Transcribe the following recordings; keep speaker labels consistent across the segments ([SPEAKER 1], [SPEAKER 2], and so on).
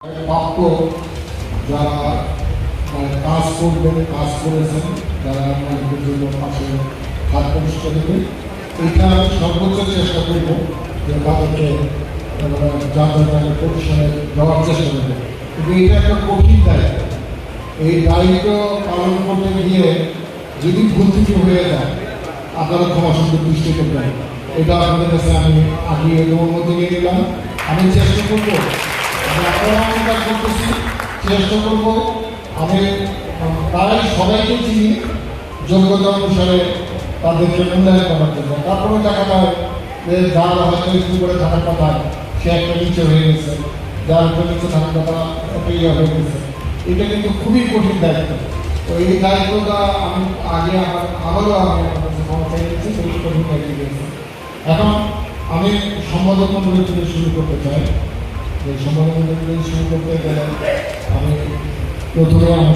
[SPEAKER 1] প্রাপ্য যারা মানে কাজ করবেন, কাজ করেছেন, যারা আমাদের জন্য পাশে হাত পরিষ্কার দেবে এটা সর্বোচ্চ চেষ্টা করব যে তাদেরকে যাদের মানে প্রতিষ্ঠানে দেওয়ার চেষ্টা করব। কিন্তু এটা একটা কঠিন দায়িত্ব। এই দায়িত্ব পালন করতে গিয়ে যদি ভুল ত্রুটি হয়ে যায়, আপনারা ক্ষমা সুন্দর দৃষ্টি করবেন। এটা আপনাদের কাছে আমি আগে মধ্যে নিয়ে নিলাম। আমি চেষ্টা করব আপনারা আমরা করতেছি চেষ্টা করব আমি প্রায় সবাইকে চিনি যোগ্যতা অনুসারে তাদেরকে মূল্যায়ন করার জন্য তারপরে দেখা যায় যে যার হয়তো একটু করে থাকার কথা সে একটা নিচে হয়ে গেছে যার উপর নিচে থাকার কথা একটা হয়ে গেছে এটা কিন্তু খুবই কঠিন দায়িত্ব তো এই দায়িত্বটা আমি আগে আমার আবারও আমি কাছে ক্ষমা চাই কঠিন দায়িত্ব এখন আমি সম্পাদক মন্ডলী থেকে শুরু করতে চাই। যে সম্পাদক মন্ডলী থেকে শুরু করতে গেলে আমি প্রথমে আমার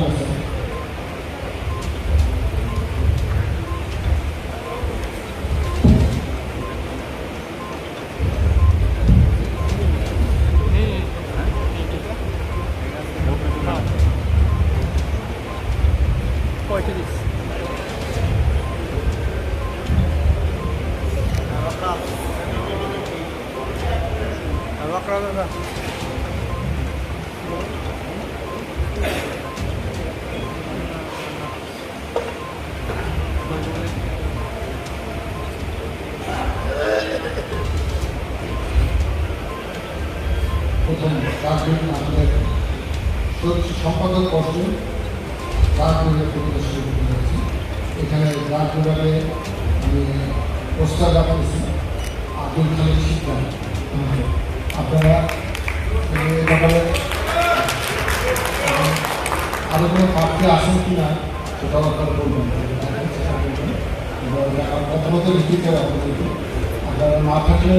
[SPEAKER 1] কাছে
[SPEAKER 2] পঁয়ত্রিশ
[SPEAKER 1] প্রথম রাজনীতি আমাদের সম্পাদক পর্ষদ রাজনীতির প্রতিটা শুরু করতে যাচ্ছি এখানে রাজনীতিতে আমি প্রস্তাব রাখতেছি। আব্দুল খালিদ শিক্ষা আপনারা ব্যাপারে আহ, আরও কোনো প্রার্থী আসেন কি না সেটাও আপনারা বলবেন। প্রথমত ভিত্তিতে আপনাদেরকে আপনারা না থাকলে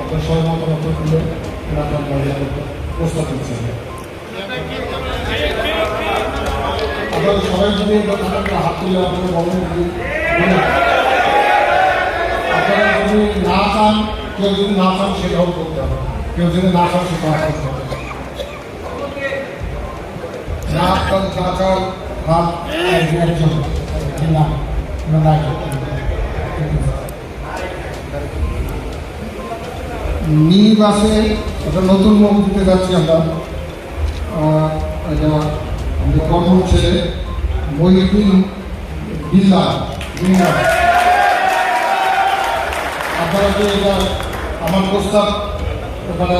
[SPEAKER 1] আপনার সবাই মতামত তুলে আপনার আপনারা সবাই যদি আপনাকে হাত তুলে আপনারা আপনারা না চান কেউ যদি না চান সেটাও করতে হবে কেউ যদি না চান সেটাও না চান না চান হাত একজন না মিনি একটা নতুন মুখ দিতে যাচ্ছি আমরা। আমাদের কর্ম ছেলে, মহিউদ্দিন বিল্লা আপনারা যে এটা আমার প্রস্তাব? ওখানে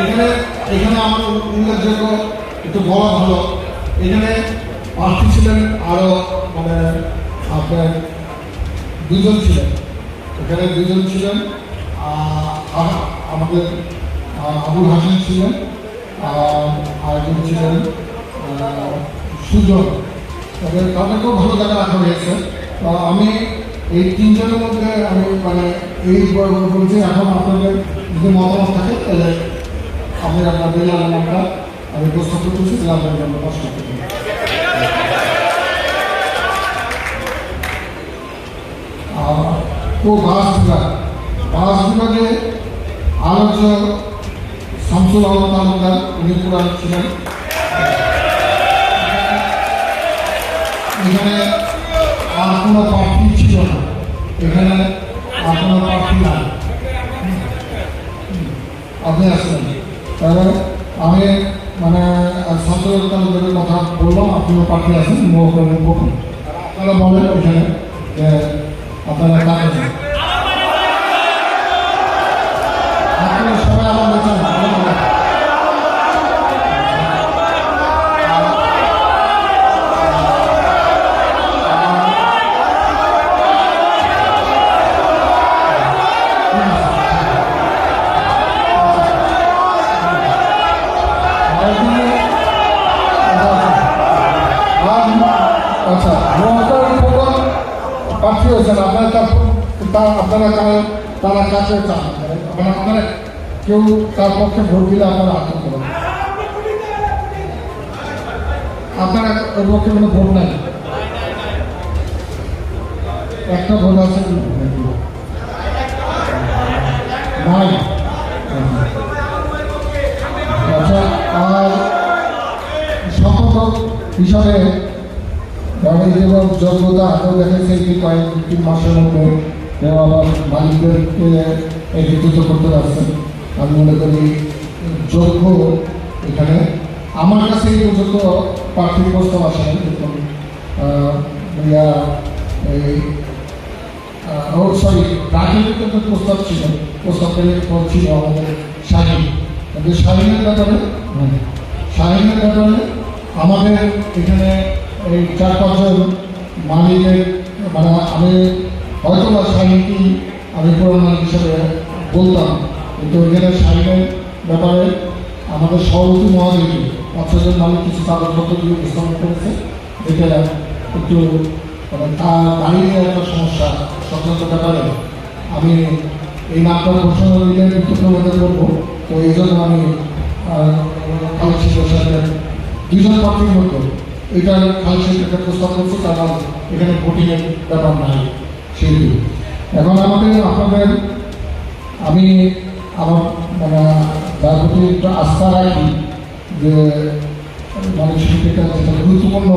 [SPEAKER 1] এখানে এখানে আমার উল্লেখযোগ্য একটু বলা ভালো। এখানে প্রার্থী ছিলেন আরও মানে আপনার দুজন ছিলেন। এখানে দুজন ছিলেন আমাদের আবুল হাসান ছিলেন আর আরেকজন ছিলেন সুজন। তবে তাদেরকেও ভালো জায়গা রাখা হয়েছে। আমি এই তিনজনের মধ্যে আমি মানে এই বলছি, এখন আপনাদের যদি মতামত থাকে, তাহলে আমি আপনাদের নামটা আমি প্রস্তাব করতেছি তাহলে আপনাদের জন্য কষ্ট করতে ও বাস বিভাগ বাস বিভাগে আলোচ্য শামসুল আলম তালুকদার, উনি পুরান ছিলেন। এখানে আর কোনো প্রার্থী ছিল না। এখানে আর কোনো প্রার্থী নাই। আপনি আসলেন তবে আমি মানে শামসুল তালুকদারের কথা বললাম, আপনিও প্রার্থী আছেন আপনারা বলেন। এখানে আপনারা চান আপনারা সবাই আমাদের চান মহাকার প্রধান প্রার্থী হয়েছেন আপনারা তার আপনারা তারা কাছে চান? মানে আপনারা কেউ তার পক্ষে ভোট দিলে আপনারা আগ্রহ করেন আপনারা ওর পক্ষে কোনো ভোট নাই একটা ভোট আছে নাই। আচ্ছা আর সম্পাদক হিসাবে আমি যেমন যোগ্যতা আরও দেখেছি যে কয়েক তিন মাসের মধ্যে আবার মালিকদেরকে একত্রিত করতে পারছেন আমি মনে করি যোগ্য এখানে। আমার কাছে এই পর্যন্ত প্রার্থীর প্রস্তাব আসে ইয়া, এই ও সরি রাজনীতির কিন্তু প্রস্তাব ছিল। প্রস্তাবের পর ছিল আমাদের শাহিন। কিন্তু শাহিনের ব্যাপারে শাহিনের ব্যাপারে আমাদের এখানে এই চার পাঁচজন মালিকের মানে আমি হয়তো বা শাহিনকে আমি পুরো মালিক হিসাবে বলতাম, কিন্তু এখানে শাহিনের ব্যাপারে আমাদের সভাপতি মহাদেবী পাঁচ ছজন মালিক কিছু কাগজপত্র দিয়ে উপস্থাপন করেছে। যেটা একটু মানে তার গাড়ি নিয়ে একটা সমস্যা সংক্রান্ত ব্যাপারে। আমি এই নামটা ঘোষণা দিলে বিক্ষুব্ধ করব। তো এই জন্য আমি কালেকশন সাথে দুইজন প্রার্থীর মধ্যে এটা কালেকশন একটা প্রস্তাব করছে কারণ এখানে ভোটিংয়ের ব্যাপার নাই সেহেতু এখন আমাদের, আপনাদের, আমি আমার মানে তার প্রতি একটা আস্থা রাখি যে মানে সেটা যেটা গুরুত্বপূর্ণ